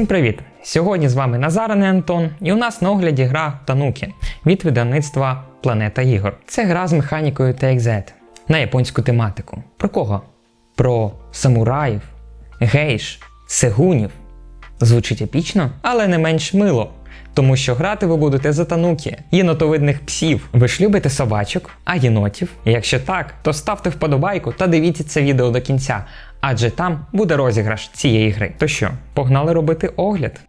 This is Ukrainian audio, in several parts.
Всім привіт! Сьогодні з вами Назар, не Антон, і у нас на огляді гра Тануки від видавництва Планета Ігор. Це гра з механікою TXZ на японську тематику. Про кого? Про самураїв, гейш, сегунів. Звучить епічно, але не менш мило. Тому що грати ви будете за тануки, єнотовидних псів. Ви ж любите собачок, а єнотів? Якщо так, то ставте вподобайку та дивіться це відео до кінця, адже там буде розіграш цієї гри. То що, погнали робити огляд?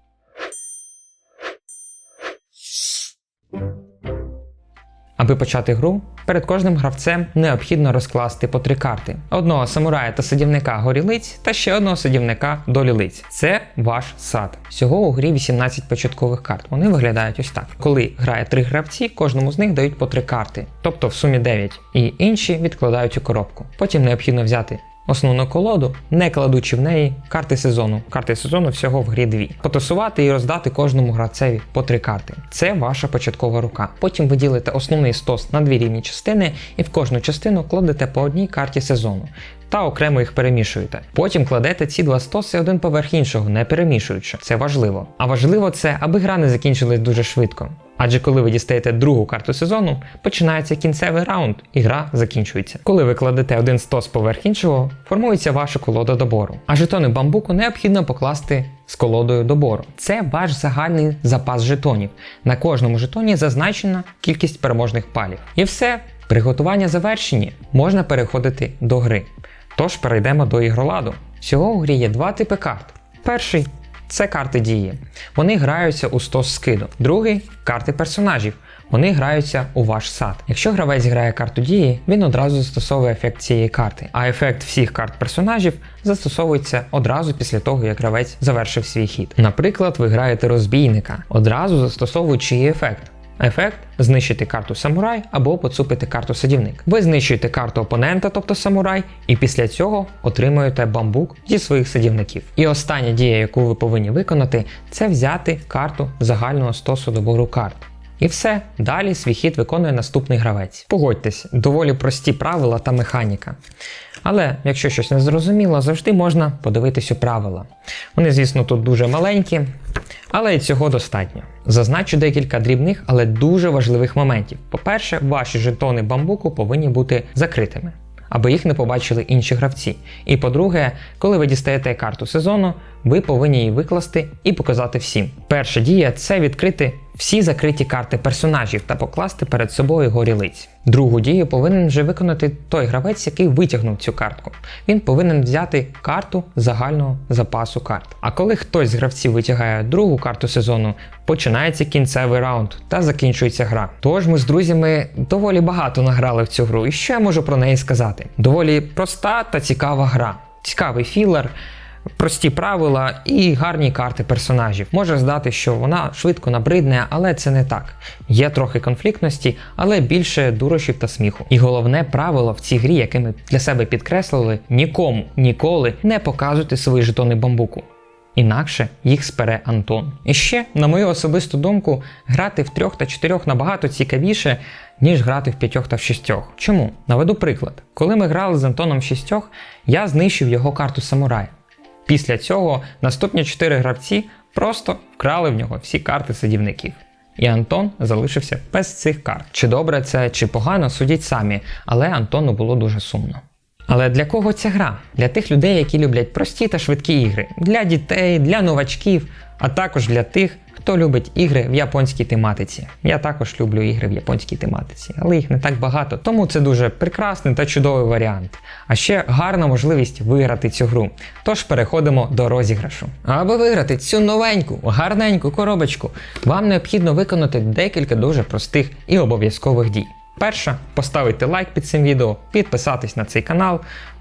Аби почати гру, перед кожним гравцем необхідно розкласти по три карти: одного самурая та садівника горілиць та ще одного садівника долі лиць. Це ваш сад. Всього у грі 18 початкових карт. Вони виглядають ось так. Коли грає три гравці, кожному з них дають по три карти, тобто в сумі 9, і інші відкладають у коробку. Потім необхідно взяти Основну колоду, не кладучи в неї карти сезону. Карти сезону всього в грі дві. Потасувати і роздати кожному гравцеві по три карти. Це ваша початкова рука. Потім ви ділите основний стос на дві рівні частини і в кожну частину кладете по одній карті сезону. Та окремо їх перемішуєте. Потім кладете ці два стоси один поверх іншого, не перемішуючи. Це важливо. А важливо це, аби гра не закінчилась дуже швидко. Адже коли ви дістаєте другу карту сезону, починається кінцевий раунд, і гра закінчується. Коли ви кладете один стос поверх іншого, формується ваша колода добору. А жетони бамбуку необхідно покласти з колодою добору. Це ваш загальний запас жетонів. На кожному жетоні зазначена кількість переможних палів. І все, приготування завершені, можна переходити до гри. Тож перейдемо до ігроладу. Всього у грі є два типи карт. Перший це карти дії. Вони граються у стос скиду. Другий карти персонажів. Вони граються у ваш сад. Якщо гравець грає карту дії, він одразу застосовує ефект цієї карти, а ефект всіх карт персонажів застосовується одразу після того, як гравець завершив свій хід. Наприклад, ви граєте розбійника, одразу застосовуючи ефект. Ефект знищити карту самурай або поцупити карту садівник. Ви знищуєте карту опонента, тобто самурай, і після цього отримуєте бамбук зі своїх садівників. І остання дія, яку ви повинні виконати, це взяти карту загального стосу добору карт. І все, далі свій хід виконує наступний гравець. Погодьтесь, доволі прості правила та механіка. Але якщо щось не зрозуміло, завжди можна подивитись у правила. Вони, звісно, тут дуже маленькі, але і цього достатньо. Зазначу декілька дрібних, але дуже важливих моментів. По-перше, ваші жетони бамбуку повинні бути закритими, аби їх не побачили інші гравці. І по-друге, коли ви дістаєте карту сезону, ви повинні її викласти і показати всім. Перша дія це відкрити всі закриті карти персонажів та покласти перед собою горі лиць. Другу дію повинен вже виконати той гравець, який витягнув цю картку. Він повинен взяти карту загального запасу карт. А коли хтось з гравців витягає другу карту сезону, починається кінцевий раунд та закінчується гра. Тож ми з друзями доволі багато награли в цю гру, і що я можу про неї сказати? Доволі проста та цікава гра. Цікавий філер прості правила і гарні карти персонажів. Може здати, що вона швидко набридне, але це не так. Є трохи конфліктності, але більше дурощів та сміху. І головне правило в цій грі, яке ми для себе підкреслили, нікому ніколи не показуйте свої жетони бамбуку. Інакше їх спере Антон. І ще, на мою особисту думку, грати в трьох та чотирьох набагато цікавіше, ніж грати в п'ятьох та в шістьох. Чому? Наведу приклад. Коли ми грали з Антоном в шістьох, я знищив його карту самурая. Після цього наступні чотири гравці просто вкрали в нього всі карти садівників. І Антон залишився без цих карт. Чи добре це, чи погано, судіть самі, але Антону було дуже сумно. Але для кого ця гра? Для тих людей, які люблять прості та швидкі ігри, для дітей, для новачків, а також для тих, хто любить ігри в японській тематиці. Я також люблю ігри в японській тематиці, але їх не так багато, тому це дуже прекрасний та чудовий варіант. А ще гарна можливість виграти цю гру. Тож переходимо до розіграшу. Аби виграти цю новеньку, гарненьку коробочку, вам необхідно виконати декілька дуже простих і обов'язкових дій. Перша поставити лайк під цим відео, підписатись на цей канал,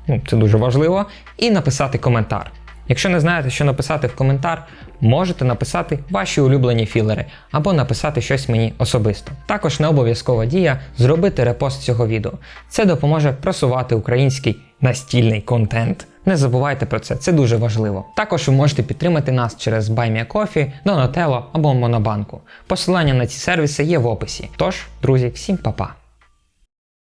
ну це дуже важливо, і написати коментар. Якщо не знаєте, що написати в коментар, можете написати ваші улюблені філери або написати щось мені особисто. Також не обов'язкова дія зробити репост цього відео. Це допоможе просувати український настільний контент. Не забувайте про це, це дуже важливо. Також ви можете підтримати нас через BuyMeACoffee, Donatello або Монобанку. Посилання на ці сервіси є в описі. Тож, друзі, всім па-па!